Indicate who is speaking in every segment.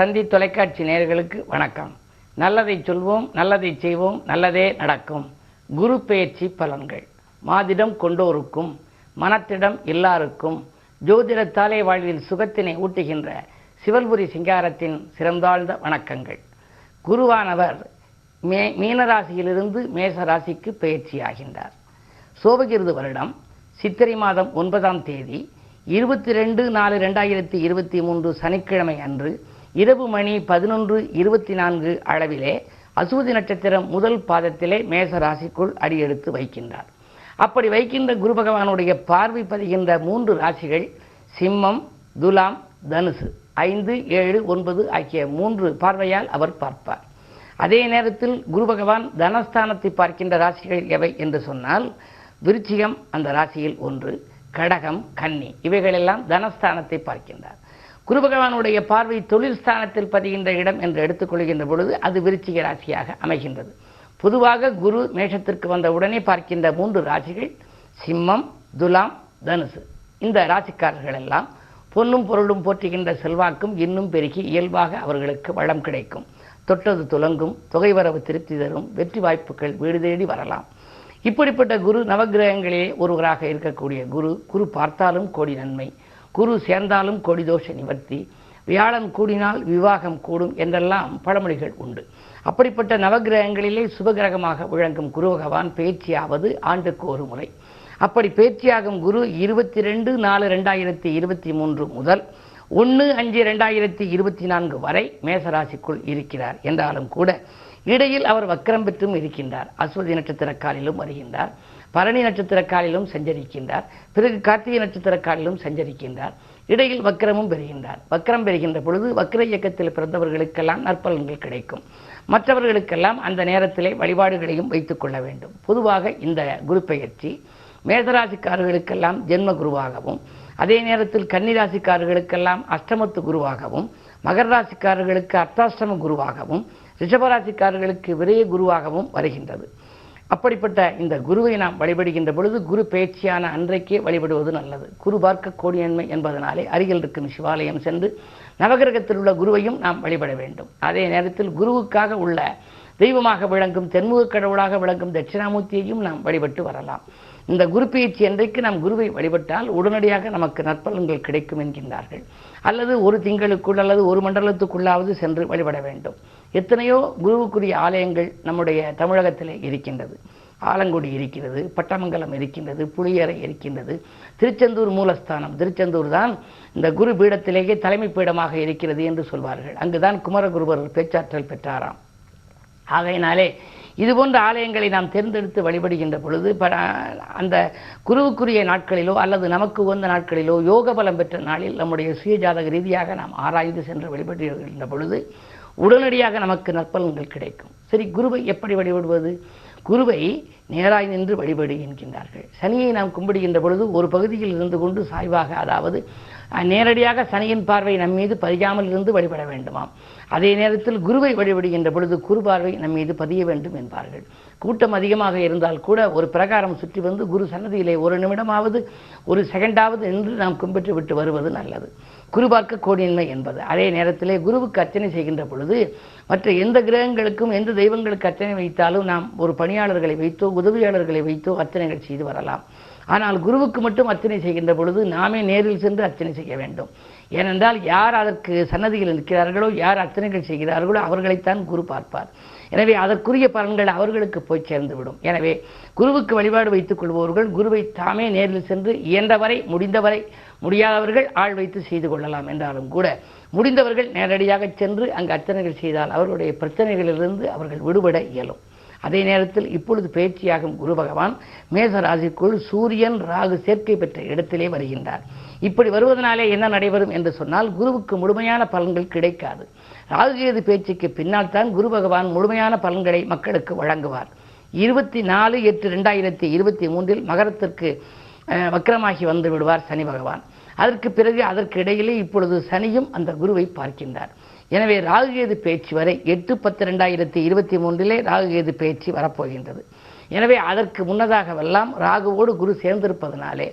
Speaker 1: தந்தி தொலைக்காட்சி நேயர்களுக்கு வணக்கம். நல்லதை சொல்வோம் நல்லதை செய்வோம் நல்லதே நடக்கும். குரு பெயர்ச்சி பலன்கள். மாதிடம் கொண்டோருக்கும் மனத்திடம் எல்லாருக்கும் ஜோதிடத்தாலே வாழ்வில் சுகத்தினை ஊட்டுகின்ற சிவல்புரி சிங்காரத்தின் சிறந்தாழ்ந்த வணக்கங்கள். குருவானவர் மே மீனராசியிலிருந்து மேச ராசிக்கு பயிற்சியாகின்றார் சோபகிருது வருடம் சித்திரை மாதம் ஒன்பதாம் தேதி இருபத்தி ரெண்டு நாலு ரெண்டாயிரத்தி இருபத்தி மூன்று சனிக்கிழமை அன்று இரவு மணி பதினொன்று இருபத்தி நான்கு அளவிலே அசூதி நட்சத்திரம் முதல் பாதத்திலே மேச ராசிக்குள் அடியெடுத்து வைக்கின்றார். அப்படி வைக்கின்ற குரு பகவானுடைய பார்வை பதிகின்ற மூன்று ராசிகள் சிம்மம் துலாம் தனுசு. ஐந்து ஏழு ஒன்பது ஆகிய மூன்று பார்வையால் அவர் பார்ப்பார். அதே நேரத்தில் குரு பகவான் தனஸ்தானத்தை பார்க்கின்ற ராசிகள் எவை என்று சொன்னால் விருச்சிகம் அந்த ராசியில் ஒன்று கடகம் கன்னி. இவைகளெல்லாம் தனஸ்தானத்தை பார்க்கின்றார். குரு பகவானுடைய பார்வை தொழில் ஸ்தானத்தில் பதிகின்ற இடம் என்று எடுத்துக்கொள்கின்ற பொழுது அது விருச்சிக ராசியாக அமைகின்றது. பொதுவாக குரு மேஷத்திற்கு வந்த உடனே பார்க்கின்ற மூன்று ராசிகள் சிம்மம் துலாம் தனுசு. இந்த ராசிக்காரர்கள் எல்லாம் பொன்னும் பொருளும் போற்றுகின்ற செல்வாக்கும் இன்னும் பெருகி இயல்பாக அவர்களுக்கு வளம் கிடைக்கும். தொட்டது துலங்கும் தொகை வரவு திருப்தி தரும் வெற்றி வாய்ப்புகள் வீடு தேடி வரலாம். இப்படிப்பட்ட குரு நவகிரகங்களே ஒருவராக இருக்கக்கூடிய குரு குரு பார்த்தாலும் கோடி நன்மை. குரு சேர்ந்தாலும் கொடி தோஷ நிவர்த்தி வியாழன் கூடினால் விவாகம் கூடும் என்றெல்லாம் பழமொழிகள் உண்டு. அப்படிப்பட்ட நவகிரகங்களிலே சுபகிரகமாக விளங்கும் குரு பகவான் பேச்சியாவது ஆண்டுக்கு ஒரு முறை. அப்படி பேச்சியாகும் குரு இருபத்தி ரெண்டு நாலு ரெண்டாயிரத்தி இருபத்தி மூன்று முதல் ஒன்று அஞ்சு ரெண்டாயிரத்தி இருபத்தி நான்கு வரை மேசராசிக்குள் இருக்கிறார். என்றாலும் கூட இடையில் அவர் வக்கரம் பெற்றும் இருக்கின்றார். அஸ்வதி நட்சத்திரக்காலிலும் வருகின்றார். பரணி நட்சத்திரக்காலிலும் சஞ்சரிக்கின்றார். பிறகு கார்த்திகை நட்சத்திர காலிலும் சஞ்சரிக்கின்றார். இடையில் வக்கரமும் பெறுகின்றார். வக்கரம் பெறுகின்ற பொழுது வக்கர இயக்கத்தில் பிறந்தவர்களுக்கெல்லாம் நற்பலன்கள் கிடைக்கும். மற்றவர்களுக்கெல்லாம் அந்த நேரத்திலே வழிபாடுகளையும் வைத்துக் கொள்ள வேண்டும். பொதுவாக இந்த குரு பெயர்ச்சி மேசராசிக்காரர்களுக்கெல்லாம் ஜென்ம குருவாகவும் அதே நேரத்தில் கன்னிராசிக்காரர்களுக்கெல்லாம் அஷ்டமத்து குருவாகவும் மகர ராசிக்காரர்களுக்கு அர்த்தாஷ்டம குருவாகவும் ரிஷபராசிக்காரர்களுக்கு விரைய குருவாகவும் வருகின்றது. அப்படிப்பட்ட இந்த குருவை நாம் வழிபடுகின்ற பொழுது குரு பேச்சியான அன்றைக்கே வழிபடுவது நல்லது. குரு பார்க்க கோடியன்மை என்பதனாலே அருகில் இருக்கும் சிவாலயம் சென்று நவகிரகத்தில் உள்ள குருவையும் நாம் வழிபட வேண்டும். அதே நேரத்தில் குருவுக்காக உள்ள தெய்வமாக விளங்கும் தென்முக கடவுளாக விளங்கும் தட்சிணாமூர்த்தியையும் நாம் வழிபட்டு வரலாம். இந்த குரு பயிற்சி அன்றைக்கு நாம் குருவை வழிபட்டால் உடனடியாக நமக்கு நற்பலன்கள் கிடைக்கும் என்கின்றார்கள். அல்லது ஒரு திங்களுக்குள் அல்லது ஒரு மண்டலத்துக்குள்ளாவது சென்று வழிபட வேண்டும். எத்தனையோ குருவுக்குரிய ஆலயங்கள் நம்முடைய தமிழகத்திலே இருக்கின்றது. ஆலங்குடி இருக்கிறது பட்டமங்கலம் இருக்கின்றது புளியரை இருக்கின்றது. திருச்செந்தூர் மூலஸ்தானம் திருச்செந்தூர் தான் இந்த குரு பீடத்திலேயே தலைமை பீடமாக இருக்கிறது என்று சொல்வார்கள். அங்குதான் குமரகுருவர் பேச்சாற்றல் பெற்றாராம். ஆகையினாலே இது போன்ற ஆலயங்களை நாம் தேர்ந்தெடுத்து வழிபடுகின்ற பொழுது அந்த குருவுக்குரிய நாட்களிலோ அல்லது நமக்கு உகந்த நாட்களிலோ யோக பலம் பெற்ற நாளில் நம்முடைய சுயஜாதக ரீதியாக நாம் ஆராய்ந்து சென்று வழிபடுகின்ற பொழுது உடனடியாக நமக்கு நற்பலன்கள் கிடைக்கும். சரி குருவை எப்படி வழிபடுவது? குருவை நேராய் நின்று வழிபடு என்கின்றார்கள். சனியை நாம் கும்பிடுகின்ற பொழுது ஒரு பகுதியில் இருந்து கொண்டு சாய்வாக அதாவது நேரடியாக சனியின் பார்வை நம் மீது பதியாமல் இருந்து வழிபட வேண்டுமாம். அதே நேரத்தில் குருவை வழிபடுகின்ற பொழுது குரு பார்வை நம் மீது பதிய வேண்டும் என்பார்கள். கூட்டம் அதிகமாக இருந்தால் கூட ஒரு பிரகாரம் சுற்றி வந்து குரு சன்னதியிலே ஒரு நிமிடமாவது ஒரு செகண்டாவது நின்று நாம் கும்பிட்டு விட்டு வருவது நல்லது. குரு பார்க்க என்பது. அதே நேரத்திலே குருவுக்கு அர்ச்சனை செய்கின்ற பொழுது மற்ற எந்த கிரகங்களுக்கும் எந்த தெய்வங்களுக்கு அர்ச்சனை வைத்தாலும் நாம் ஒரு பணியாளர்களை வைத்தோ உதவியாளர்களை வைத்தோ அர்ச்சனைகள் செய்து வரலாம். ஆனால் குருவுக்கு மட்டும் அர்ச்சனை செய்கின்ற பொழுது நாமே நேரில் சென்று அர்ச்சனை செய்ய வேண்டும். ஏனென்றால் யார் அதற்கு சன்னதியில் நிற்கிறார்களோ யார் அர்ச்சனைகள் செய்கிறார்களோ அவர்களைத்தான் குரு பார்ப்பார். எனவே அதற்குரிய பலன்கள் அவர்களுக்கு போய் சேர்ந்துவிடும். எனவே குருவுக்கு வழிபாடு வைத்துக் கொள்பவர்கள் குருவை தாமே நேரில் சென்று இயன்றவரை முடிந்தவரை முடியாதவர்கள் ஆள் வைத்து செய்து கொள்ளலாம் என்றாலும் கூட முடிந்தவர்கள் நேரடியாக சென்று அங்கு அர்ச்சனைகள் செய்தால் அவர்களுடைய பிரச்சனைகளிலிருந்து அவர்கள் விடுபட இயலும். அதே நேரத்தில் இப்பொழுது பயிற்சியாகும் குரு பகவான் மேச ராசிக்குள் சூரியன் ராகு சேர்க்கை பெற்ற இடத்திலே வருகின்றார். இப்படி வருவதனாலே என்ன நடைபெறும் என்று சொன்னால் குருவுக்கு முழுமையான பலன்கள் கிடைக்காது. ராகுகேது பேச்சுக்கு பின்னால் தான் குரு பகவான் முழுமையான பலன்களை மக்களுக்கு வழங்குவார். இருபத்தி நாலு எட்டு ரெண்டாயிரத்தி இருபத்தி மூன்றில் மகரத்திற்கு வக்கரமாகி வந்து விடுவார் சனி பகவான். அதற்கு பிறகு அதற்கு இடையிலே இப்பொழுது சனியும் அந்த குருவை பார்க்கின்றார். எனவே ராகுகேது பேச்சு வரை எட்டு பத்து ரெண்டாயிரத்தி இருபத்தி மூன்றிலே ராகுகேது பேச்சு வரப்போகின்றது. எனவே அதற்கு முன்னதாகவெல்லாம் ராகுவோடு குரு சேர்ந்திருப்பதனாலே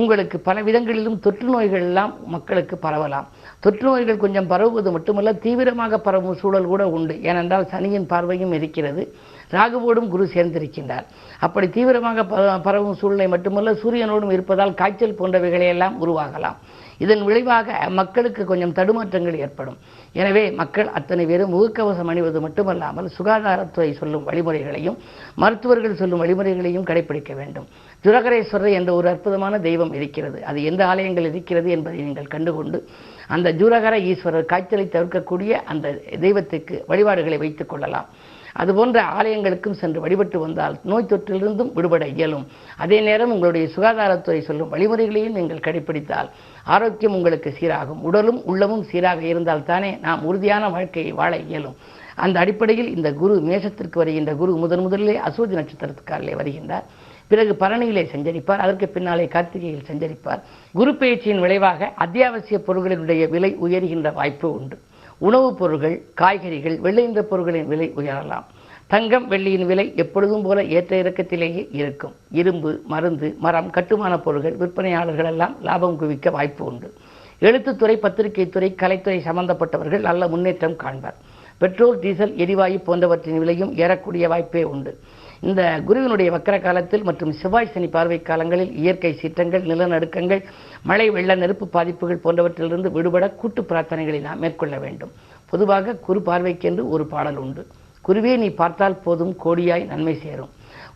Speaker 1: உங்களுக்கு பல விதங்களிலும் தொற்று நோய்கள் எல்லாம் மக்களுக்கு பரவலாம். தொற்று நோய்கள் கொஞ்சம் பரவுவது மட்டுமல்ல தீவிரமாக பரவும் சூழல் கூட உண்டு. ஏனென்றால் சனியின் பார்வையும் இருக்கிறது. ராகுவோடும் குரு சேர்ந்திருக்கின்றார். அப்படி தீவிரமாக ப- பரவும் சூழ்நிலை மட்டுமல்ல சூரியனோடும் இருப்பதால் காய்ச்சல் போன்றவைகளையெல்லாம் உருவாகலாம். இதன் விளைவாக மக்களுக்கு கொஞ்சம் தடுமாற்றங்கள் ஏற்படும். எனவே மக்கள் அத்தனை பேரும் முகக்கவசம் அணிவது மட்டுமல்லாமல் சுகாதாரத்துறை சொல்லும் வழிமுறைகளையும் மருத்துவர்கள் சொல்லும் வழிமுறைகளையும் கடைபிடிக்க வேண்டும். ஜுரகரேஸ்வரர் என்ற ஒரு அற்புதமான தெய்வம் இருக்கிறது. அது எந்த ஆலயங்கள் இருக்கிறது என்பதை நீங்கள் கண்டுகொண்டு அந்த ஜுரகர ஈஸ்வரர் காய்ச்சலை தவிர்க்கக்கூடிய அந்த தெய்வத்துக்கு வழிபாடுகளை வைத்துக் கொள்ளலாம். அதுபோன்ற ஆலயங்களுக்கும் சென்று வழிபட்டு வந்தால் நோய் தொற்றிலிருந்தும் விடுபட இயலும். அதே நேரம் உங்களுடைய சுகாதாரத்துறை சொல்லும் வழிமுறைகளையும் நீங்கள் கடைபிடித்தால் ஆரோக்கியம் உங்களுக்கு சீராகும். உடலும் உள்ளமும் சீராக இருந்தால் தானே நாம் உறுதியான வாழ்க்கையை வாழ இயலும். அந்த அடிப்படையில் இந்த குரு மேஷத்திற்கு வருகின்ற குரு முதன் முதலிலே அசோதி நட்சத்திரத்துக்காரிலே வருகின்றார். பிறகு பரணியிலே சஞ்சரிப்பார். அதற்கு பின்னாலே கார்த்திகையில் சஞ்சரிப்பார். குரு பயிற்சியின் விளைவாக அத்தியாவசிய பொருட்களினுடைய விலை உயர்கின்ற வாய்ப்பு உண்டு. உணவுப் பொருட்கள் காய்கறிகள் வெள்ளைந்த பொருட்களின் விலை உயரலாம். தங்கம் வெள்ளியின் விலை எப்பொழுதும் போல ஏற்ற இறக்கத்திலேயே இருக்கும். இரும்பு மருந்து மரம் கட்டுமான பொருட்கள் விற்பனையாளர்கள் எல்லாம் லாபம் குவிக்க வாய்ப்பு உண்டு. எழுத்துத்துறை பத்திரிகை துறை கலைத்துறை சம்பந்தப்பட்டவர்கள் நல்ல முன்னேற்றம் காண்பார். பெட்ரோல் டீசல் எரிவாயு போன்றவற்றின் விலையும் ஏறக்கூடிய வாய்ப்பே உண்டு. இந்த குருவினுடைய வக்கர காலத்தில் மற்றும் செவ்வாய் சனி பார்வை காலங்களில் இயற்கை சீற்றங்கள் நிலநடுக்கங்கள் மழை வெள்ள நெருப்பு பாதிப்புகள் போன்றவற்றிலிருந்து விடுபட கூட்டு பிரார்த்தனைகளை நாம் மேற்கொள்ள வேண்டும். பொதுவாக குரு பார்வைக்கென்று ஒரு பாடல் உண்டு. குருவே நீ பார்த்தால் போதும் கோடியாய் நன்மை சேரும்.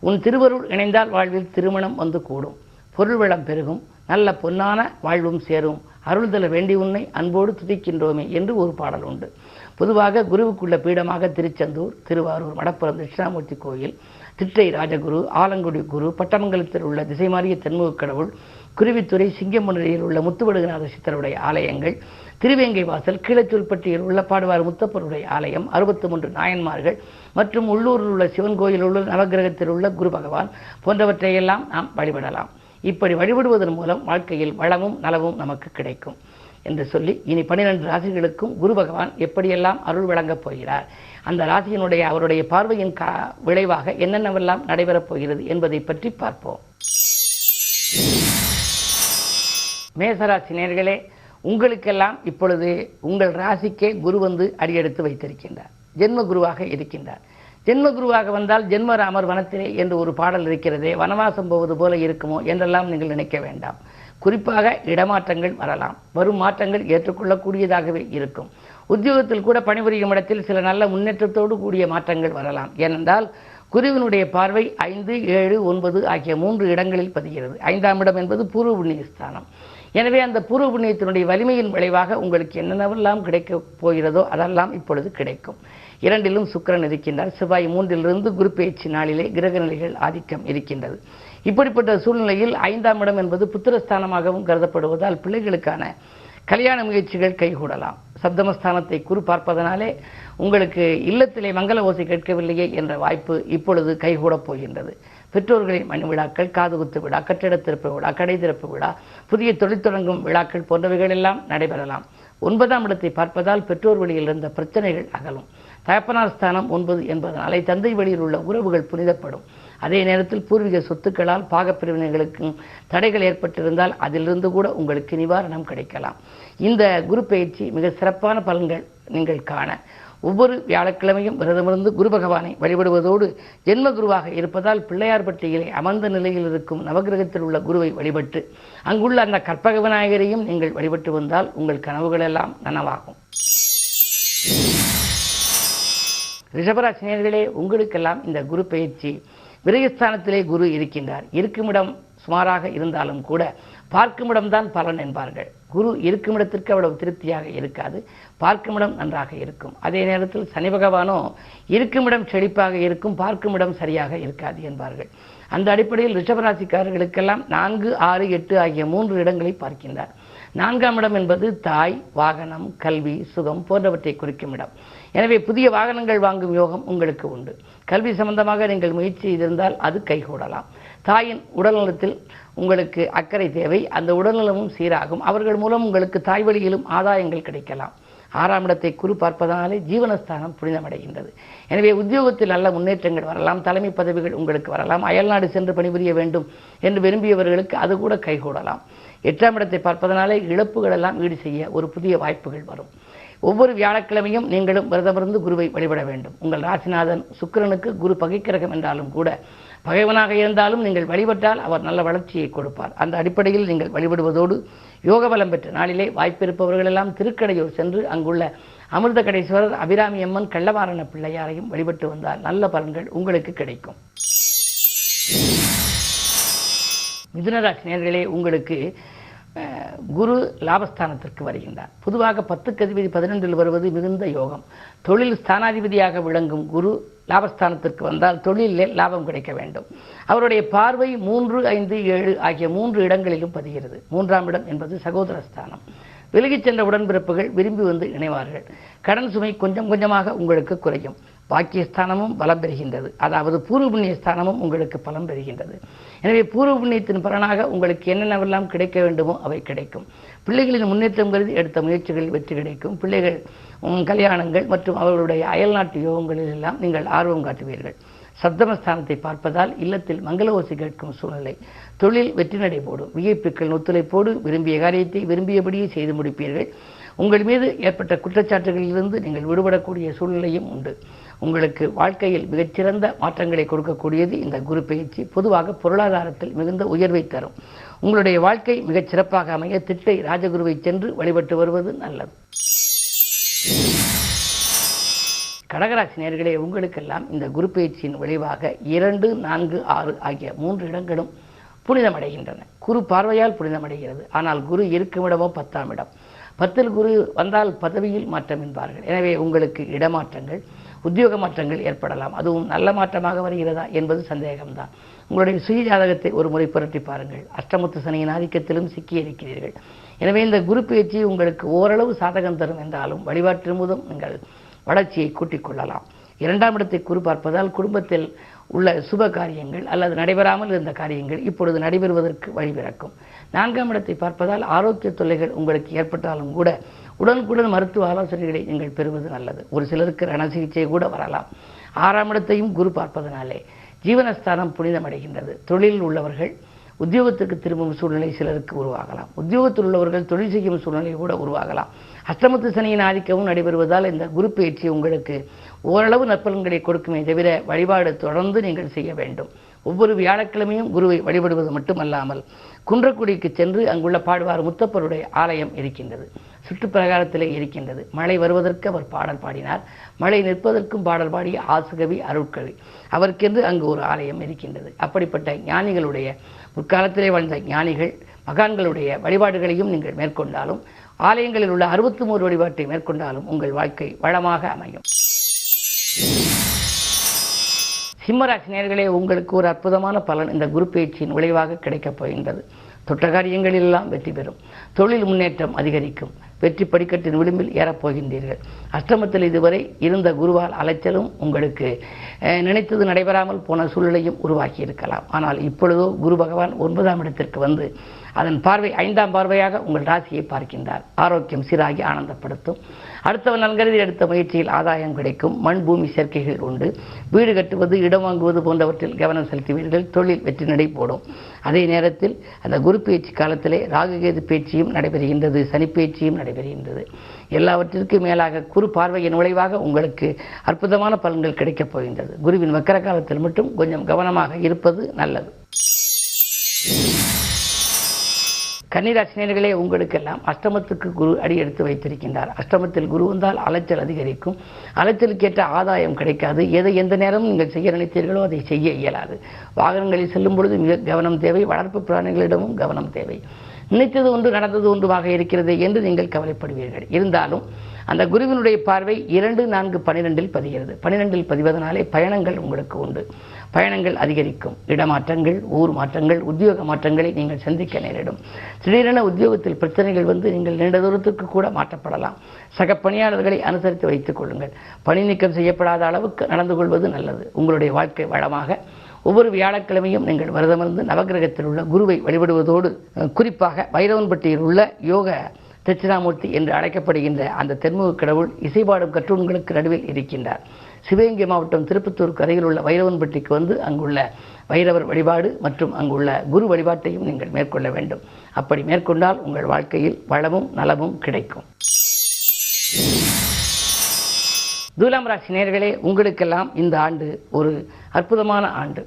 Speaker 1: உன் திருவருள் இணைந்தால் வாழ்வில் திருமணம் வந்து கூடும். பொருள் வளம் பெருகும் நல்ல பொன்னான வாழ்வும் சேரும். அருள்தல வேண்டி உன்னை அன்போடு துதிக்கின்றோமே என்று ஒரு பாடல் உண்டு. பொதுவாக குருவுக்குள்ள பீடமாக திருச்செந்தூர் திருவாரூர் மடப்புறம் தட்சிணாமூர்த்தி கோயில் திட்டை ராஜகுரு ஆலங்குடி குரு பட்டமங்கலத்தில் உள்ள திசை மாறிய தென்முகக் கடவுள் குருவித்துறை சிங்கமுனரியில் உள்ள முத்துவடுகநாத சித்தருடைய ஆலயங்கள் திருவேங்கை வாசல் கீழச்சொல்பட்டியில் உள்ள பாடுவார் முத்தப்பருடைய ஆலயம் அறுபத்தி மூன்று நாயன்மார்கள் மற்றும் உள்ளூரில் உள்ள சிவன் கோயில் உள்ள நவகிரகத்தில் உள்ள குரு பகவான் போன்றவற்றையெல்லாம் நாம் வழிபடலாம். இப்படி வழிபடுவதன் மூலம் வாழ்க்கையில் வளமும் நலமும் நமக்கு கிடைக்கும் என்று சொல்லி இனி பன்னிரண்டு ராசிகளுக்கும் குரு பகவான் எப்படியெல்லாம் அருள் வழங்கப் போகிறார்? அந்த ராசியினுடைய அவருடைய பார்வையின் கா விளைவாக என்னென்னவெல்லாம் நடைபெறப் போகிறது என்பதை பற்றி பார்ப்போம். மேசராசி நேர்களே உங்களுக்கெல்லாம் இப்பொழுது உங்கள் ராசிக்கே குரு வந்து அடியெடுத்து வைத்திருக்கின்றார். ஜென்ம குருவாக இருக்கின்றார். ஜென்ம குருவாக வந்தால் ஜென்மராமர் வனத்திலே என்று ஒரு பாடல் இருக்கிறதே வனவாசம் போவது போல இருக்குமோ என்றெல்லாம் நீங்கள் நினைக்க வேண்டாம். குறிப்பாக இடமாற்றங்கள் வரலாம். வரும் மாற்றங்கள் ஏற்றுக்கொள்ளக்கூடியதாகவே இருக்கும். உத்தியோகத்தில் கூட பணிபுரியும் இடத்தில் சில நல்ல முன்னேற்றத்தோடு கூடிய மாற்றங்கள் வரலாம். ஏனென்றால் குருவினுடைய பார்வை ஐந்து ஏழு ஒன்பது ஆகிய மூன்று இடங்களில் பதிகிறது. ஐந்தாம் இடம் என்பது பூர்வ புண்ணிய ஸ்தானம் எனவே அந்த பூர்வ புண்ணியத்தினுடைய வலிமையின் விளைவாக உங்களுக்கு என்னென்னவெல்லாம் கிடைக்கப் போகிறதோ அதெல்லாம் இப்பொழுது கிடைக்கும். இரண்டிலும் சுக்கரன் இருக்கின்றார். செவ்வாய் மூன்றிலிருந்து குரு பயிற்சி நாளிலே கிரக நிலைகள் ஆதிக்கம் இருக்கின்றது. இப்படிப்பட்ட சூழ்நிலையில் ஐந்தாம் இடம் என்பது புத்திரஸ்தானமாகவும் கருதப்படுவதால் பிள்ளைகளுக்கான கல்யாண முயற்சிகள் கைகூடலாம். சப்தமஸ்தானத்தை குறு பார்ப்பதனாலே உங்களுக்கு இல்லத்திலே மங்கள ஓசை கேட்கவில்லையே என்ற வாய்ப்பு இப்பொழுது கைகூடப் போகின்றது. பெற்றோர்களின் மணி விழாக்கள் காதுகுத்து விழா கட்டிட திறப்பு விழா கடை திறப்பு விழா புதிய தொழில் தொடங்கும் விழாக்கள் போன்றவைகள் எல்லாம் நடைபெறலாம். ஒன்பதாம் இடத்தை பார்ப்பதால் பெற்றோர் வழியில் இருந்த பிரச்சனைகள் அகலும். தகப்பனார் ஸ்தானம் ஒன்பது என்பதனாலே தந்தை வழியில் உள்ள உறவுகள் புனிதப்படும். அதே நேரத்தில் பூர்வீக சொத்துக்களால் பாகப்பிரிவினைகளுக்கும் தடைகள் ஏற்பட்டிருந்தால் அதிலிருந்து கூட உங்களுக்கு நிவாரணம் கிடைக்கலாம். இந்த குரு பயிற்சி மிக சிறப்பான பலன்கள் நீங்கள் காண. ஒவ்வொரு வியாழக்கிழமையும் விரதமிருந்து குரு பகவானை வழிபடுவதோடு ஜென்ம குருவாக இருப்பதால் பிள்ளையார்பட்டியிலே அமர்ந்த நிலையில் இருக்கும் நவகிரகத்தில் உள்ள குருவை வழிபட்டு அங்குள்ள அந்த கற்பக விநாயகரையும் நீங்கள் வழிபட்டு வந்தால் உங்கள் கனவுகளெல்லாம் நனவாகும். ரிஷபராசினியர்களே உங்களுக்கெல்லாம் இந்த குரு பயிற்சி விரயஸ்தானத்திலே குரு இருக்கின்றார். இருக்குமிடம் சுமாராக இருந்தாலும் கூட பார்க்குமிடம்தான் பலன் என்பார்கள். குரு இருக்குமிடத்திற்கு அவ்வளவு திருப்தியாக இருக்காது. பார்க்குமிடம் நன்றாக இருக்கும். அதே நேரத்தில் சனி பகவானோ இருக்குமிடம் செழிப்பாக இருக்கும் பார்க்குமிடம் சரியாக இருக்காது என்பார்கள். அந்த அடிப்படையில் ரிஷபராசிக்காரர்களுக்கெல்லாம் நான்கு ஆறு எட்டு ஆகிய மூன்று இடங்களை பார்க்கின்றார். நான்காம் இடம் என்பது தாய் வாகனம் கல்வி சுகம் போன்றவற்றை குறிக்கும் இடம். எனவே புதிய வாகனங்கள் வாங்கும் யோகம் உங்களுக்கு உண்டு. கல்வி சம்பந்தமாக நீங்கள் முயற்சி செய்திருந்தால் அது கைகூடலாம். தாயின் உடல்நலத்தில் உங்களுக்கு அக்கறை தேவை. அந்த உடல்நலமும் சீராகும். அவர்கள் மூலம் உங்களுக்கு தாய் வழியிலும் ஆதாயங்கள் கிடைக்கலாம். ஆறாம் இடத்தை குறு பார்ப்பதனாலே ஜீவனஸ்தானம் புனிதமடைகின்றது. எனவே உத்தியோகத்தில் நல்ல முன்னேற்றங்கள் வரலாம். தலைமை பதவிகள் உங்களுக்கு வரலாம். அயல்நாடு சென்று பணிபுரிய வேண்டும் என்று விரும்பியவர்களுக்கு அது கூட கைகூடலாம். எட்டாம் இடத்தை பார்ப்பதனாலே இழப்புகள் எல்லாம் ஈடு செய்ய ஒரு புதிய வாய்ப்புகள் வரும். ஒவ்வொரு வியாழக்கிழமையும் நீங்களும் விரதமிருந்து குருவை வழிபட வேண்டும். உங்கள் ராசிநாதன் சுக்கிரனுக்கு குரு பகைக்கிரகம் என்றாலும் கூட பகைவனாக இருந்தாலும் நீங்கள் வழிபட்டால் அவர் நல்ல வளர்ச்சியை கொடுப்பார். அந்த அடிப்படையில் நீங்கள் வழிபடுவதோடு யோக பலம் பெற்ற நாளிலே வாய்ப்பிருப்பவர்களெல்லாம் திருக்கடையூர் சென்று அங்குள்ள அமிர்த கடேஸ்வரர் அபிராமி அம்மன் கள்ளவாரண பிள்ளையாரையும் வழிபட்டு வந்தால் நல்ல பலன்கள் உங்களுக்கு கிடைக்கும். மிதுனராசி நேர்களே உங்களுக்கு குரு லாபஸ்தானத்திற்கு வருகின்றார். பொதுவாக பத்துக்கு அதிபதி பதினொன்றில் வருவது மிகுந்த யோகம். தொழில் ஸ்தானாதிபதியாக விளங்கும் குரு லாபஸ்தானத்திற்கு வந்தால் தொழிலில் லாபம் கிடைக்க வேண்டும். அவருடைய பார்வை மூன்று ஐந்து ஏழு ஆகிய மூன்று இடங்களிலும் பதிகிறது. மூன்றாம் இடம் என்பது சகோதரஸ்தானம் விலகிச் சென்ற உடன்பிறப்புகள் விரும்பி வந்து இணைவார்கள். கடன் சுமை கொஞ்சம் கொஞ்சமாக உங்களுக்கு குறையும். பாக்கியஸ்தானமும் பலம் பெறுகின்றது. அதாவது பூர்வ புண்ணிய ஸ்தானமும் உங்களுக்கு பலம் பெறுகின்றது. எனவே பூர்வ புண்ணியத்தின் பலனாக உங்களுக்கு என்னென்னவெல்லாம் கிடைக்க வேண்டுமோ அவை கிடைக்கும். பிள்ளைகளின் முன்னேற்றம் கருதி எடுத்த முயற்சிகளில் வெற்றி கிடைக்கும். பிள்ளைகள் கல்யாணங்கள் மற்றும் அவர்களுடைய அயல்நாட்டு யோகங்களில் எல்லாம் நீங்கள் ஆர்வம் காட்டுவீர்கள். சப்தமஸ்தானத்தை பார்ப்பதால் இல்லத்தில் மங்கள ஓசை கேட்கும் சூழ்நிலை. தொழில் வெற்றி நடை போடும். விஐப்பிக்கள் ஒத்துழைப்போடு விரும்பிய காரியத்தை விரும்பியபடியே செய்து முடிப்பீர்கள். உங்கள் மீது ஏற்பட்ட குற்றச்சாட்டுகளிலிருந்து நீங்கள் விடுபடக்கூடிய சூழ்நிலையும் உண்டு. உங்களுக்கு வாழ்க்கையில் மிகச்சிறந்த மாற்றங்களை கொடுக்கக்கூடியது இந்த குரு பயிற்சி. பொதுவாக பொருளாதாரத்தில் மிகுந்த உயர்வை தரும். உங்களுடைய வாழ்க்கை மிகச் சிறப்பாக அமைய திட்டை ராஜகுருவை சென்று வழிபட்டு வருவது நல்லது. கடகராசி நேர்களே உங்களுக்கெல்லாம் இந்த குரு பயிற்சியின் விளைவாக இரண்டு நான்கு ஆறு ஆகிய மூன்று இடங்களும் புனிதமடைகின்றன. குரு பார்வையால் புனிதமடைகிறது. ஆனால் குரு இருக்குமிடமோ பத்தாம் இடம் பத்தில் குரு வந்தால் பதவியில் மாற்றம் என்பார்கள். எனவே உங்களுக்கு இடமாற்றங்கள் உத்தியோக மாற்றங்கள் ஏற்படலாம். அதுவும் நல்ல மாற்றமாக வருகிறதா என்பது சந்தேகம்தான். உங்களுடைய சுய ஜாதகத்தை ஒரு முறை புரட்டி பாருங்கள். அஷ்டமத்து சனியின் ஆதிக்கத்திலும் சிக்கி இருக்கிறீர்கள் எனவே இந்த குரு பயிற்சி உங்களுக்கு ஓரளவு சாதகம் தரும் என்றாலும் வழிபாட்டின் மூலம் நீங்கள் வளர்ச்சியை கூட்டிக் கொள்ளலாம். இரண்டாம் இடத்தை குரு பார்ப்பதால் குடும்பத்தில் உள்ள சுப காரியங்கள் அல்லது நடைபெறாமல் இருந்த காரியங்கள் இப்பொழுது நடைபெறுவதற்கு வழிபிறக்கும் நான்காம் இடத்தை பார்ப்பதால் ஆரோக்கிய தொல்லைகள் உங்களுக்கு ஏற்பட்டாலும் கூட உடனுக்குடன் மருத்துவ ஆலோசனைகளை நீங்கள் பெறுவது நல்லது. ஒரு சிலருக்கு ரண சிகிச்சை கூட வரலாம். ஆறாம் இடத்தையும் குரு பார்ப்பதனாலே ஜீவனஸ்தானம் புனிதமடைகின்றது. தொழிலில் உள்ளவர்கள் உத்தியோகத்துக்கு திரும்பும் சூழ்நிலை சிலருக்கு உருவாகலாம். உத்தியோகத்தில் உள்ளவர்கள் தொழில் செய்யும் சூழ்நிலை கூட உருவாகலாம். அஷ்டமத்து சனியின் ஆதிக்கவும் நடைபெறுவதால் இந்த குரு பயிற்சி உங்களுக்கு ஓரளவு நற்பலன்களை கொடுக்குமே தவிர வழிபாடு தொடர்ந்து நீங்கள் செய்ய வேண்டும். ஒவ்வொரு வியாழக்கிழமையும் குருவை வழிபடுவது மட்டுமல்லாமல் குன்றக்குடிக்கு சென்று அங்குள்ள பாடுவார் முத்தப்பருடைய ஆலயம் இருக்கின்றது. சுற்றுப்பிரகாரத்திலே இருக்கின்றது. மழை வருவதற்கு அவர் பாடல் பாடினார். மழை நிற்பதற்கும் பாடல் பாடிய ஆசுகவி அருட்கவி அவருக்கென்று அங்கு ஒரு ஆலயம் இருக்கின்றது. அப்படிப்பட்ட ஞானிகளுடைய முற்காலத்திலே வாழ்ந்த ஞானிகள் மகான்களுடைய வழிபாடுகளையும் நீங்கள் மேற்கொண்டாலும் ஆலயங்களில் உள்ள அறுபத்தி மூன்று வழிபாட்டை மேற்கொண்டாலும் உங்கள் வாழ்க்கை வளமாக அமையும். சிம்மராசி நேர்களே உங்களுக்கு ஒரு அற்புதமான பலன் இந்த குரு பயிற்சியின் விளைவாக கிடைக்கப் போகின்றது. தொட்ட காரியங்களெல்லாம் வெற்றி பெறும். தொழில் முன்னேற்றம் அதிகரிக்கும். வெற்றி படிக்கட்டின் விளிம்பில் ஏறப் போகின்றீர்கள் அஷ்டமத்தில் இதுவரை இருந்த குருவால் அலைச்சலும் உங்களுக்கு நினைத்தது நடைபெறாமல் போன சூழ்நிலையும் உருவாக்கி இருக்கலாம் ஆனால் இப்பொழுதோ குரு பகவான் ஒன்பதாம் இடத்திற்கு வந்து அதன் பார்வை ஐந்தாம் பார்வையாக உங்கள் ராசியை பார்க்கின்றார். ஆரோக்கியம் சீராகி ஆனந்தப்படுத்தும். அடுத்தவன் நல்கருதி எடுத்த முயற்சியில் ஆதாயம் கிடைக்கும். மண் பூமி சேர்க்கைகள் உண்டு. வீடு கட்டுவது இடம் வாங்குவது போன்றவற்றில் கவனம் செலுத்துவீர்கள். தொழில் வெற்றி நடை போடும். அதே நேரத்தில் அந்த குரு பேச்சு காலத்திலே ராகுகேது பேச்சியும் நடைபெறுகின்றது. சனி பேச்சியும் நடைபெறுகின்றது. எல்லாவற்றிற்கும் மேலாக குரு பார்வையின் விளைவாக உங்களுக்கு அற்புதமான பலன்கள் கிடைக்கப் போகின்றது. குருவின் வக்கர காலத்தில் மட்டும் கொஞ்சம் கவனமாக இருப்பது நல்லது. கன்னிராசினியர்களே உங்களுக்கெல்லாம் அஷ்டமத்துக்கு குரு அடி எடுத்து வைத்திருக்கின்றார். அஷ்டமத்தில் குரு வந்தால் அலைச்சல் அதிகரிக்கும். அலைச்சலுக்கேற்ற ஆதாயம் கிடைக்காது. எதை எந்த நேரமும் நீங்கள் செய்ய நினைத்தீர்களோ அதை செய்ய இயலாது. வாகனங்களில் செல்லும் பொழுது மிக கவனம் தேவை. வளர்ப்பு பிராணிகளிடமும் கவனம் தேவை. நினைத்தது ஒன்று நடந்தது ஒன்றுமாக இருக்கிறது என்று நீங்கள் கவலைப்படுவீர்கள். இருந்தாலும் அந்த குருவினுடைய பார்வை இரண்டு நான்கு பனிரெண்டில் பதிகிறது. பனிரெண்டில் பதிவதனாலே பயணங்கள் உங்களுக்கு உண்டு. பயணங்கள் அதிகரிக்கும். இடமாற்றங்கள் ஊர் மாற்றங்கள் உத்தியோக மாற்றங்களை நீங்கள் சந்திக்க நேரிடும். திடீரென உத்தியோகத்தில் பிரச்சனைகள் வந்து நீங்கள் நீண்ட தூரத்துக்கு கூட மாற்றப்படலாம். சக பணியாளர்களை அனுசரித்து வைத்துக் கொள்ளுங்கள். பணி நீக்கம் செய்யப்படாத அளவுக்கு நடந்து கொள்வது நல்லது. உங்களுடைய வாழ்க்கை வளமாக ஒவ்வொரு வியாழக்கிழமையும் நீங்கள் விரதமிருந்து நவகிரகத்தில் உள்ள குருவை வழிபடுவதோடு குறிப்பாக வைரவன்பட்டியில் உள்ள யோக தட்சிணாமூர்த்தி என்று அழைக்கப்படுகின்ற அந்த தென்முக கடவுள் இசைபாடும் கற்றூன்களுக்கு நடுவில் இருக்கின்றார். சிவகங்கை மாவட்டம் திருப்பத்தூருக்கு அருகில் உள்ள வைரவன்பட்டிக்கு வந்து அங்குள்ள வைரவர் வழிபாடு மற்றும் அங்குள்ள குரு வழிபாட்டையும் நீங்கள் மேற்கொள்ள வேண்டும். அப்படி மேற்கொண்டால் உங்கள் வாழ்க்கையில் வளமும் நலமும் கிடைக்கும். துலாம் ராசி நேர்களே உங்களுக்கெல்லாம் இந்த ஆண்டு ஒரு அற்புதமான ஆண்டு.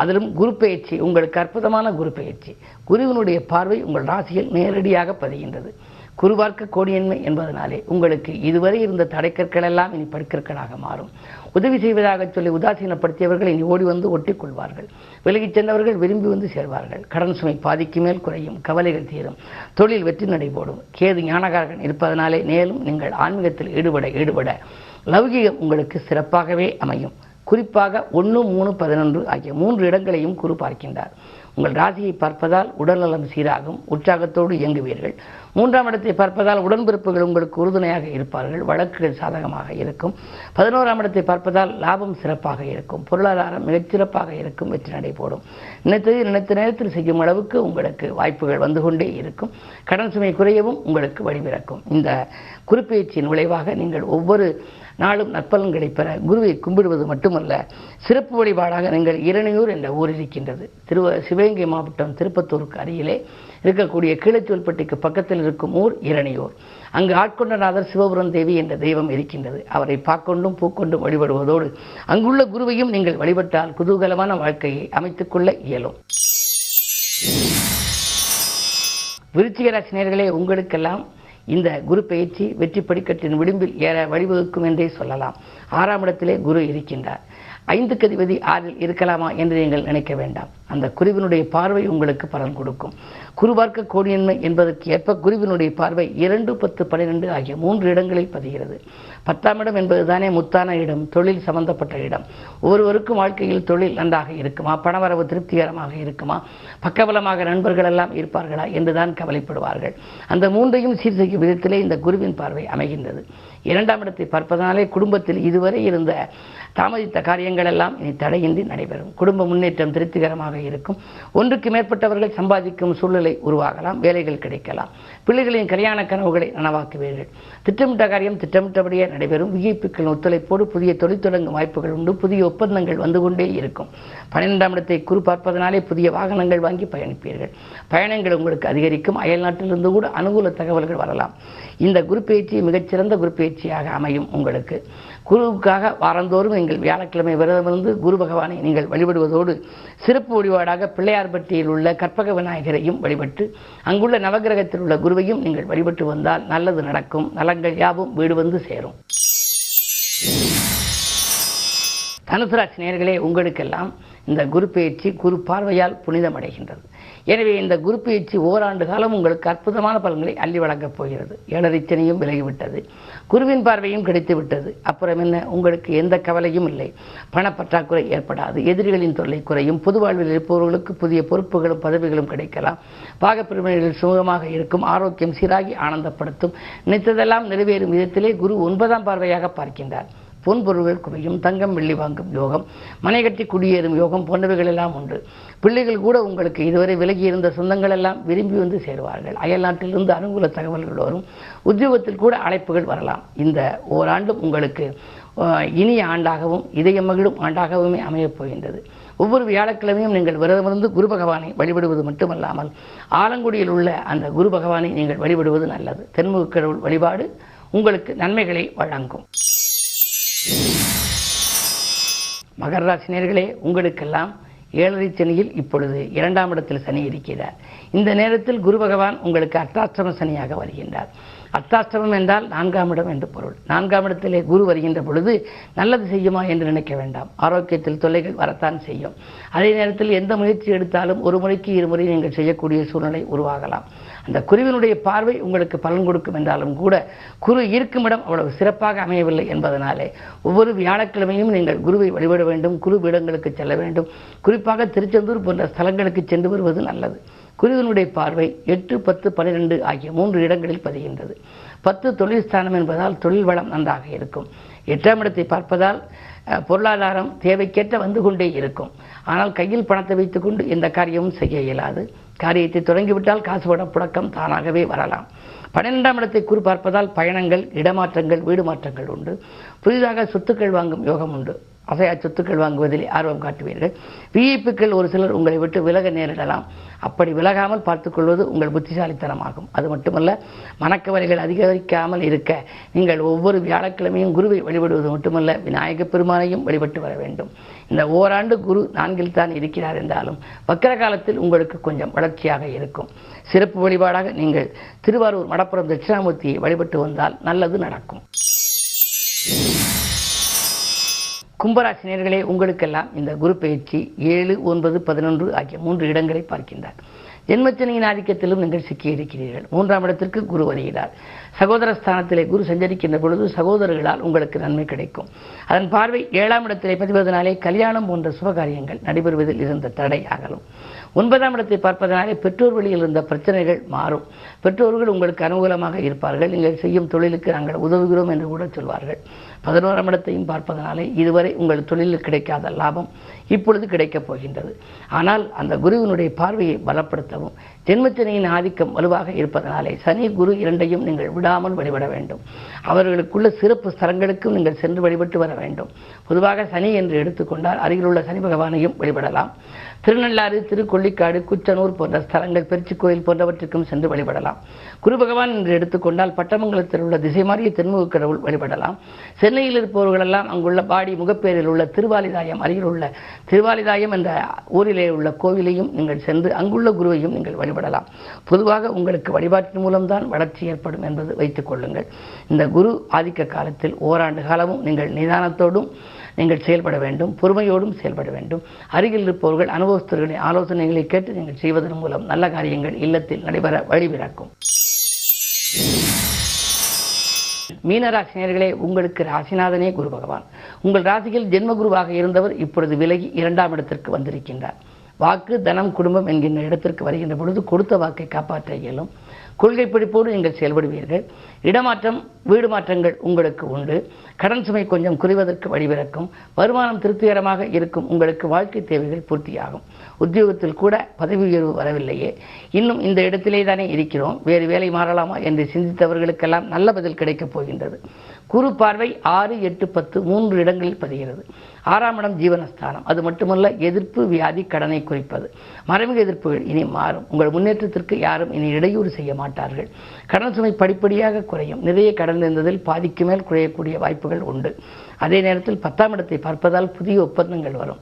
Speaker 1: அதிலும் குரு பயிற்சி உங்களுக்கு அற்புதமான குரு பயிற்சி குருவினுடைய பார்வை உங்கள் ராசியில் நேரடியாக பதிகின்றது. குருவார்க்க கோடியன்மை என்பதனாலே உங்களுக்கு இதுவரை இருந்த தடைக்கற்கள் எல்லாம் இனி படுக்கற்களாக மாறும். உதவி செய்வதாக சொல்லி உதாசீனப்படுத்தியவர்கள் இனி ஓடி வந்து ஒட்டிக்கொள்வார்கள் விலகிச் சென்றவர்கள் விரும்பி வந்து சேர்வார்கள். கடன் சுமை பாதிக்கு மேல் குறையும் கவலைகள் தீரும் தொழில் வெற்றி நடைபோடும் கேது ஞானகாரகன் இருப்பதனாலே மேலும் நீங்கள் ஆன்மீகத்தில் ஈடுபட ஈடுபட லௌகிகம் உங்களுக்கு சிறப்பாகவே அமையும். குறிப்பாக ஒன்று மூணு பதினொன்று ஆகிய மூன்று இடங்களையும் குரு பார்க்கின்றார். உங்கள் ராசியை பார்ப்பதால் உடல்நலம் சீராகும் உற்சாகத்தோடு இயங்குவீர்கள். மூன்றாம் இடத்தை பார்ப்பதால் உடன்பிறப்புகள் உங்களுக்கு உறுதுணையாக இருப்பார்கள் வழக்குகள் சாதகமாக இருக்கும். பதினோராம் இடத்தை பார்ப்பதால் லாபம் சிறப்பாக இருக்கும் பொருளாதாரம் மிகச்சிறப்பாக இருக்கும் வெற்றி நடைபோடும் நினைத்தது நினைத்த நேரத்தில் செய்யும் அளவுக்கு உங்களுக்கு வாய்ப்புகள் வந்து கொண்டே இருக்கும். கடன் சுமை குறையவும் உங்களுக்கு வழிபிறக்கும் இந்த குறிப்பெயர்ச்சியின் விளைவாக நீங்கள் ஒவ்வொரு நாளும் நற்பலன்களை பெற குருவை கும்பிடுவது மட்டுமல்ல சிறப்பு வழிபாடாக நீங்கள் இரணியூர் என்ற ஊர் இருக்கின்றது. திருவ சிவகங்கை மாவட்டம் திருப்பத்தூருக்கு அருகிலே இருக்கக்கூடிய கீழச்சொல்பட்டிக்கு பக்கத்தில் இருக்கும் ஊர் இரணியூர் அங்கு ஆட்கொண்டநாதர் சிவபுரம் தேவி என்ற தெய்வம் இருக்கின்றது. அவரை பாக்கொண்டும் பூக்கொண்டும் வழிபடுவதோடு அங்குள்ள குருவையும் நீங்கள் வழிபட்டால் குதூகலமான வாழ்க்கையை அமைத்துக் கொள்ள இயலும். விருச்சிக ராசினியர்களே உங்களுக்கெல்லாம் இந்த குரு பயிற்சி வெற்றி படிக்கட்டின் விளிம்பில் ஏற வழிவகுக்கும் என்றே சொல்லலாம். ஆறாம் இடத்திலே குரு இருக்கின்றார். ஐந்து கதிபதி ஆறில் இருக்கலாமா என்று நீங்கள் நினைக்க வேண்டாம். அந்த குருவினுடைய பார்வை உங்களுக்கு பலன் கொடுக்கும். குருவார்க்க கோடியன்மை என்பதற்கு ஏற்ப குருவினுடைய பார்வை இரண்டு பத்து பன்னிரெண்டு ஆகிய மூன்று இடங்களில் பதிகிறது. பத்தாம் இடம் என்பதுதானே முத்தான இடம் தொழில் சம்பந்தப்பட்ட இடம். ஒவ்வொருவருக்கும் வாழ்க்கையில் தொழில் நன்றாக இருக்குமா? பணவரவு திருப்திகரமாக இருக்குமா? பக்கபலமாக நண்பர்கள் எல்லாம் இருப்பார்களா? என்றுதான் கவலைப்படுவார்கள். அந்த மூன்றையும் சீர் செய்யும் விதத்திலே இந்த குருவின் பார்வை அமைகின்றது. இரண்டாம் இடத்தை பார்ப்பதனாலே குடும்பத்தில் இதுவரை இருந்த தாமதித்த காரியங்கள் எல்லாம் இனி தடையின்றி நடைபெறும். குடும்ப முன்னேற்றம் திருப்திகரமாக இருக்கும். ஒன்றுக்கு மேற்பட்டவர்கள் சம்பாதிக்கும் சூழ்நிலை உருவாகலாம். வேலைகள் கிடைக்கலாம். பிள்ளைகளின் கல்யாண கனவுகளை நனவாக்குவீர்கள். திட்டமிட்ட காரியம் திட்டமிட்டபடியே நடைபெறும். விஐபிக்களின் ஒத்துழைப்போடு புதிய தொழில் தொடங்கும் வாய்ப்புகள் உண்டு. புதிய ஒப்பந்தங்கள் வந்து கொண்டே இருக்கும். பன்னிரெண்டாம் இடத்தை குறு பார்ப்பதனாலே புதிய வாகனங்கள் வாங்கி பயணிப்பீர்கள். பயணங்கள் உங்களுக்கு அதிகரிக்கும். அயல் நாட்டிலிருந்து கூட அனுகூல தகவல்கள் வரலாம். இந்த குரு பயிற்சி மிகச்சிறந்த குரு பயிற்சியாக அமையும் உங்களுக்கு. குருவுக்காக வாரந்தோறும் எங்கள் வியாழக்கிழமை விரதமிருந்து குரு பகவானை நீங்கள் வழிபடுவதோடு சிறப்பு வழிபாடாக பிள்ளையார்பட்டியில் உள்ள கற்பக விநாயகரையும் வழிபட்டு அங்குள்ள நவகிரகத்தில் உள்ள குருவையும் நீங்கள் வழிபட்டு வந்தால் நல்லது நடக்கும். நலங்கள் யாவும் வீடு வந்து சேரும். தனுசு ராசி நேயர்களே உங்களுக்கெல்லாம் இந்த குரு பயிற்சி குரு பார்வையால் புனிதமடைகின்றது. எனவே இந்த குரு பயிற்சி ஓராண்டு காலம் உங்களுக்கு அற்புதமான பலன்களை அள்ளி வழங்கப் போகிறது. ஏழரைச்சனையும் விலகிவிட்டது. குருவின் பார்வையும் கிடைத்து விட்டது அப்புறம் என்ன? உங்களுக்கு எந்த கவலையும் இல்லை. பணப்பற்றாக்குறை ஏற்படாது. எதிரிகளின் தொல்லை குறையும். பொது வாழ்வில் இருப்பவர்களுக்கு புதிய பொறுப்புகளும் பதவிகளும் கிடைக்கலாம். பாகப்பிரிவினைகளில் சுமூகமாக இருக்கும். ஆரோக்கியம் சீராகி ஆனந்தப்படுத்தும். நினைத்ததெல்லாம் நிறைவேறும் விதத்திலே குரு ஒன்பதாம் பார்வையாக பார்க்கின்றார். பொன் பொருள்கள் குவியும் தங்கம் வெள்ளி வாங்கும் யோகம் மனை கட்டி குடியேறும் யோகம் போன்றவைகள் எல்லாம் உண்டு. பிள்ளைகள் கூட உங்களுக்கு இதுவரை விலகி இருந்த சொந்தங்கள் எல்லாம் விரும்பி வந்து சேருவார்கள். அயல் நாட்டிலிருந்து அனுகூல தகவல்கள் வரும். உத்தியோகத்தில் கூட அழைப்புகள் வரலாம். இந்த ஓராண்டும் உங்களுக்கு இனிய ஆண்டாகவும் இதய மகிழும் ஆண்டாகவுமே அமையப் போகின்றது. ஒவ்வொரு வியாழக்கிழமையும் நீங்கள் விரதமிருந்து குரு பகவானை வழிபடுவது மட்டுமல்லாமல் ஆலங்குடியில் உள்ள அந்த குரு பகவானை நீங்கள் வழிபடுவது நல்லது. தென்முக கடவுள் வழிபாடு உங்களுக்கு நன்மைகளை வழங்கும். மகர ராசினியர்களே உங்களுக்கெல்லாம் ஏழரை சனியில் இப்பொழுது இரண்டாம் இடத்தில் சனி இருக்கிறார். இந்த நேரத்தில் குரு பகவான் உங்களுக்கு அர்த்தாஷ்டம சனியாக வருகின்றார். அர்த்தாஷ்டமம் என்றால் நான்காம் இடம் என்று பொருள். நான்காம் இடத்திலே குரு வருகின்ற பொழுது நல்லது செய்யுமா என்று நினைக்க வேண்டாம். ஆரோக்கியத்தில் தொல்லைகள் வரத்தான் செய்யும். அதே நேரத்தில் எந்த முயற்சி எடுத்தாலும் ஒரு முறைக்கு இருமுறை நீங்கள் செய்யக்கூடிய சூழ்நிலை உருவாகலாம். அந்த குருவினுடைய பார்வை உங்களுக்கு பலன் கொடுக்கும் என்றாலும் கூட குரு இருக்கும் இடம் அவ்வளவு சிறப்பாக அமையவில்லை என்பதனாலே ஒவ்வொரு வியாழக்கிழமையும் நீங்கள் குருவை வழிபட வேண்டும் குரு பீடங்களுக்கு செல்ல வேண்டும். குறிப்பாக திருச்செந்தூர் போன்ற ஸ்தலங்களுக்கு சென்று வருவது நல்லது. குருவினுடைய பார்வை எட்டு பத்து பன்னிரெண்டு ஆகிய மூன்று இடங்களில் பதிகின்றது. பத்து தொழில் ஸ்தானம் என்பதால் தொழில் வளம் நன்றாக இருக்கும். எட்டாம் இடத்தை பார்ப்பதால் பொருளாதாரம் தேவைக்கேற்ற வந்து கொண்டே இருக்கும். ஆனால் கையில் பணத்தை வைத்துக்கொண்டு எந்த காரியமும் செய்ய இயலாது. காரியத்தை தொடங்கிவிட்டால் காசு போட புழக்கம் தானாகவே வரலாம். பன்னிரெண்டாம் இடத்தை குறிப்பார்ப்பதால் பயணங்கள் இடமாற்றங்கள் வீடு மாற்றங்கள் உண்டு. புதிதாக சொத்துக்கள் வாங்கும் யோகம் உண்டு. அசையா சொத்துக்கள் வாங்குவதில் ஆர்வம் காட்டுவீர்கள். விஐப்புக்கள் ஒரு சிலர் உங்களை விட்டு விலக நேரிடலாம். அப்படி விலகாமல் பார்த்துக்கொள்வது உங்கள் புத்திசாலித்தனமாகும். அது மட்டுமல்ல மனக்கவலைகள் அதிகரிக்காமல் இருக்க நீங்கள் ஒவ்வொரு வியாழக்கிழமையும் குருவை வழிபடுவது மட்டுமல்ல விநாயக பெருமானையும் வழிபட்டு வர வேண்டும். இந்த ஓராண்டு குரு நான்கில் தான் இருக்கிறார் என்றாலும் வக்கர காலத்தில் உங்களுக்கு கொஞ்சம் வளர்ச்சியாக இருக்கும். சிறப்பு வழிபாடாக நீங்கள் திருவாரூர் மடப்புறம் தட்சிணாமூர்த்தியை வழிபட்டு வந்தால் நல்லது நடக்கும். கும்பராசினியர்களே உங்களுக்கெல்லாம் இந்த குரு பயிற்சி ஏழு ஒன்பது பதினொன்று ஆகிய மூன்று இடங்களை பார்க்கின்றார். ஜென்மச்சனையின் ஆதிக்கத்திலும் நீங்கள் சிக்கியிருக்கிறீர்கள் மூன்றாம் இடத்திற்கு குரு வருகிறார். சகோதர ஸ்தானத்திலே குரு சஞ்சரிக்கின்ற பொழுது சகோதரர்களால் உங்களுக்கு நன்மை கிடைக்கும். அதன் பார்வை ஏழாம் இடத்திலே பதிவதனாலே கல்யாணம் போன்ற சுபகாரியங்கள் நடைபெறுவதில் இருந்த தடை அகலும். ஒன்பதாம் இடத்தை பார்ப்பதனாலே பெற்றோர் வழியில் இருந்த பிரச்சனைகள் மாறும். பெற்றோர்கள் உங்களுக்கு அனுகூலமாக இருப்பார்கள். நீங்கள் செய்யும் தொழிலுக்கு நாங்கள் உதவுகிறோம் என்று கூட சொல்வார்கள். பதினோராம் இடத்தையும் பார்ப்பதனாலே இதுவரை உங்கள் தொழிலில் கிடைக்காத லாபம் இப்பொழுது கிடைக்கப் போகின்றது. ஆனால் அந்த குருவினுடைய பார்வையை பலப்படுத்தவும் ஜென்மத்தினையின் ஆதிக்கம் வலுவாக இருப்பதனாலே சனி குரு இரண்டையும் நீங்கள் விடாமல் வழிபட வேண்டும். அவர்களுக்குள்ள சிறப்பு ஸ்தலங்களுக்கும் நீங்கள் சென்று வழிபட்டு வர வேண்டும். பொதுவாக சனி என்று எடுத்துக்கொண்டால் அருகிலுள்ள சனி பகவானையும் வழிபடலாம். திருநள்ளாறு திருக்கொள்ளிக்காடு குச்சனூர் போன்ற ஸ்தலங்கள் பெருச்சி கோயில் போன்றவற்றுக்கும் சென்று வழிபடலாம். குரு பகவான் என்று எடுத்துக்கொண்டால் பட்டமங்கலத்தில் உள்ள திசை மாறிய தென்முக கடவுள் வழிபடலாம். சென்னையில் இருப்பவர்களெல்லாம் அங்குள்ள பாடி முகப்பேரில் உள்ள திருவாலிதாயம் அருகில் உள்ள திருவாலிதாயம் என்ற ஊரிலே உள்ள கோவிலையும் நீங்கள் சென்று அங்குள்ள குருவையும் நீங்கள் வழிபடலாம். பொதுவாக உங்களுக்கு வழிபாட்டின் மூலம்தான் வளர்ச்சி ஏற்படும் என்பது வைத்துக் கொள்ளுங்கள். இந்த குரு ஆதிக்க காலத்தில் ஓராண்டு காலமும் நீங்கள் நிதானத்தோடும் நீங்கள் செயல்பட வேண்டும் பொறுமையோடும் செயல்பட வேண்டும். அருகில் இருப்பவர்கள் அனுபவஸ்தர்களின் ஆலோசனைகளை கேட்டு நீங்கள் செய்வதன் மூலம் நல்ல காரியங்கள் இல்லத்தில் நடைபெற வழிபிறக்கும் மீனராசினியர்களே உங்களுக்கு ராசிநாதனே குரு பகவான். உங்கள் ராசியில் ஜென்ம குருவாக இருந்தவர் இப்பொழுது விலகி இரண்டாம் இடத்திற்கு வந்திருக்கின்றார். வாக்கு தனம் குடும்பம் என்கின்ற இடத்திற்கு வருகின்ற பொழுது கொடுத்த வாக்கை காப்பாற்ற இயலும். கொள்கை பிடிப்போடு நீங்கள் செயல்படுவீர்கள். இடமாற்றம் வீடு மாற்றங்கள் உங்களுக்கு உண்டு. கடன் சுமை கொஞ்சம் குறைவதற்கு வழிபிறக்கும். வருமானம் திருப்திகரமாக இருக்கும். உங்களுக்கு வாழ்க்கை தேவைகள் பூர்த்தியாகும். உத்தியோகத்தில் கூட பதவி உயர்வு வரவில்லையே. இன்னும் இந்த இடத்திலே தானே இருக்கிறோம். வேறு வேலை மாறலாமா என்று சிந்தித்தவர்களுக்கெல்லாம் நல்ல பதில் கிடைக்கப் போகின்றது. குரு பார்வை ஆறு எட்டு பத்து மூன்று இடங்களில் பதிகிறது. ஆறாம் இடம் ஜீவனஸ்தானம். அது மட்டுமல்ல எதிர்ப்பு வியாதி கடனை குறிப்பது. மறைமுக எதிர்ப்புகள் இனி மாறும். உங்கள் முன்னேற்றத்திற்கு யாரும் இனி இடையூறு செய்ய மாட்டார்கள். கடன் சுமை படிப்படியாக குறையும். நிறைய கடன் இருந்ததில் பாதிக்கு மேல் குறையக்கூடிய வாய்ப்புகள் உண்டு. அதே நேரத்தில் பத்தாம் இடத்தை பார்ப்பதால் புதிய ஒப்பந்தங்கள் வரும்.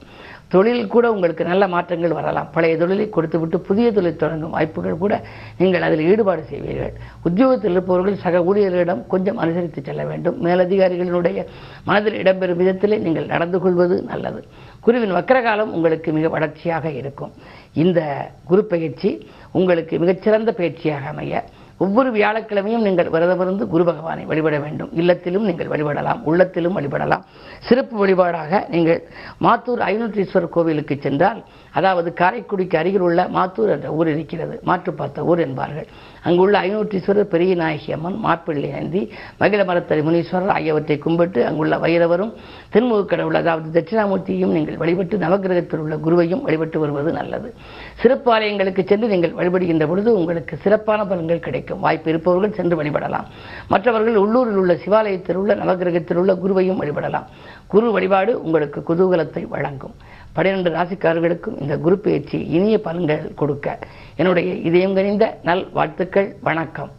Speaker 1: தொழில் கூட உங்களுக்கு நல்ல மாற்றங்கள் வரலாம். பழைய தொழிலை கொடுத்துவிட்டு புதிய தொழில் தொடங்கும் வாய்ப்புகள் கூட நீங்கள் அதில் ஈடுபாடு செய்வீர்கள். உத்தியோகத்தில் இருப்பவர்கள் சக ஊழியர்களிடம் கொஞ்சம் அனுசரித்து செல்ல வேண்டும். மேலதிகாரிகளினுடைய மனதில் இடம்பெறும் விதத்திலே நீங்கள் நடந்து கொள்வது நல்லது. குருவின் வக்கரகாலம் உங்களுக்கு மிக வளர்ச்சியாக இருக்கும். இந்த குரு பயிற்சி உங்களுக்கு மிகச்சிறந்த பயிற்சியாக அமைய ஒவ்வொரு வியாழக்கிழமையும் நீங்கள் விரதமிருந்து குரு பகவானை வழிபட வேண்டும். இல்லத்திலும் நீங்கள் வழிபடலாம் உள்ளத்திலும் வழிபடலாம். சிறப்பு வழிபாடாக நீங்கள் மாத்தூர் ஐநூற்றீஸ்வரர் கோவிலுக்கு சென்றால் அதாவது காரைக்குடிக்கு அருகில் உள்ள மாத்தூர் என்ற ஊர் இருக்கிறது. மாற்று பார்த்த ஊர் என்பார்கள். அங்குள்ள ஐநூற்றீஸ்வரர் பெரிய நாயகி அம்மன் மாப்பிள்ளை நந்தி மகிழ மரத்தரி முனீஸ்வரர் ஆகியவற்றை கும்பிட்டு அங்குள்ள வைரவரும் தென்முக கடவுள் அதாவது தட்சிணாமூர்த்தியையும் நீங்கள் வழிபட்டு நவகிரகத்தில் உள்ள குருவையும் வழிபட்டு வருவது நல்லது. சிறப்பு ஆலயங்களுக்கு சென்று நீங்கள் வழிபடுகின்ற பொழுது உங்களுக்கு சிறப்பான பலன்கள் கிடைக்கும். வாய்ப்பு இருப்பவர்கள் சென்று வழிபடலாம். மற்றவர்கள் உள்ளூரில் உள்ள சிவாலயத்தில் உள்ள நவகிரகத்தில் உள்ள குருவையும் வழிபடலாம். குரு வழிபாடு உங்களுக்கு குதூகலத்தை வழங்கும். பன்னிரண்டு ராசிக்காரர்களுக்கும் இந்த குரு பயிற்சி இனிய பலன்கள் கொடுக்க என்னுடைய இதயம் கனிந்த நல் வாழ்த்துக்கள். வணக்கம்.